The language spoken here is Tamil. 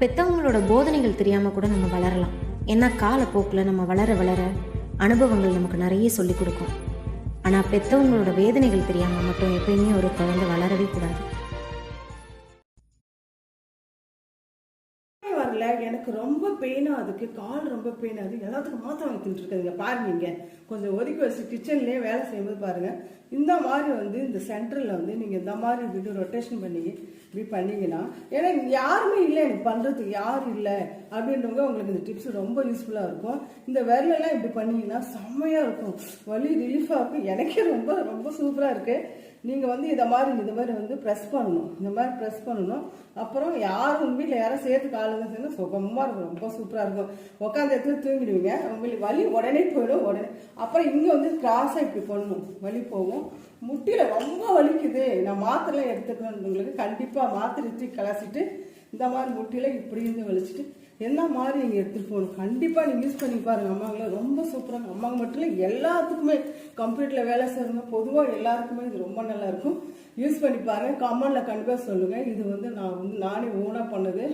பெத்தவங்களோட போதனைகள் தெரியாமல் கூட நம்ம வளரலாம். ஏன்னா காலப்போக்கில் நம்ம வளர வளர அனுபவங்கள் நமக்கு நிறைய சொல்லிக் கொடுக்கும். ஆனால் பெத்தவங்களோட வேதனைகள் தெரியாமல் மட்டும் எப்பயுமே ஒரு குழந்தை வளரவே கூடாது. வரல எனக்கு ரொம்ப பெயினாக அதுக்கு கால் ரொம்ப பெயினாக அது எல்லாத்துக்கும் மாத்திரை வாங்கி தின்ட்டுருக்குதுங்க பாருங்க இங்க. கொஞ்சம் ஒதுக்கி வச்சு கிச்சன்லேயே வேலை செய்யும்போது பாருங்கள் இந்த மாதிரி வந்து இந்த சென்டரில் வந்து நீங்கள் இந்த மாதிரி இப்படி ரொட்டேஷன் பண்ணி இப்படி பண்ணீங்கன்னா ஏன்னா யாருமே இல்லை எனக்கு பண்ணுறதுக்கு யார் இல்லை அப்படின்றவங்க உங்களுக்கு இந்த டிப்ஸ் ரொம்ப யூஸ்ஃபுல்லாக இருக்கும். இந்த விரலெல்லாம் இப்படி பண்ணிங்கன்னா செம்மையாக இருக்கும். வலி ரிலீஃபாக இருக்கும். எனக்கே ரொம்ப ரொம்ப சூப்பராக இருக்குது நீங்கள் வந்து இதை மாதிரி இந்த மாதிரி வந்து ப்ரெஸ் பண்ணணும். இந்த மாதிரி ப்ரெஸ் பண்ணணும். அப்புறம் யாரும் உங்கள் வீட்டில் யாரும் சேர்த்து ஆளுங்க சேர்ந்து சுகமாக இருக்கும். ரொம்ப சூப்பராக இருக்கும். உட்காந்து இடத்துல தூங்கிடுவீங்க. உங்களுக்கு வலி உடனே போயிடும் உடனே. அப்புறம் இங்கே வந்து கிராஸாக இப்படி பண்ணணும். வலி போகும். முட்டியில் ரொம்ப வலிக்குது. நான் மாத்திரைலாம் எடுத்துக்கணுன்றவங்களுக்கு கண்டிப்பாக மாத்திரை தூக்கி கலசிட்டு இந்த மாதிரி முட்டியில் இப்படி இருந்து வலிச்சிட்டு என்ன மாதிரி நீங்கள் எடுத்துகிட்டு போகணும். கண்டிப்பாக நீங்கள் யூஸ் பண்ணி பாருங்கள் அம்மாங்களை ரொம்ப சூப்பராக அம்மாங்க மட்டும் இல்லை எல்லாத்துக்குமே கம்ப்யூட்டரில் வேலை செய்யறவங்க பொதுவாக எல்லாருக்குமே இது ரொம்ப நல்லா இருக்கும். யூஸ் பண்ணி பாருங்கள் கமெண்டில் கண்டிப்பாக சொல்லுங்கள் இது வந்து நான் வந்து நானே ஓனாக பண்ணது.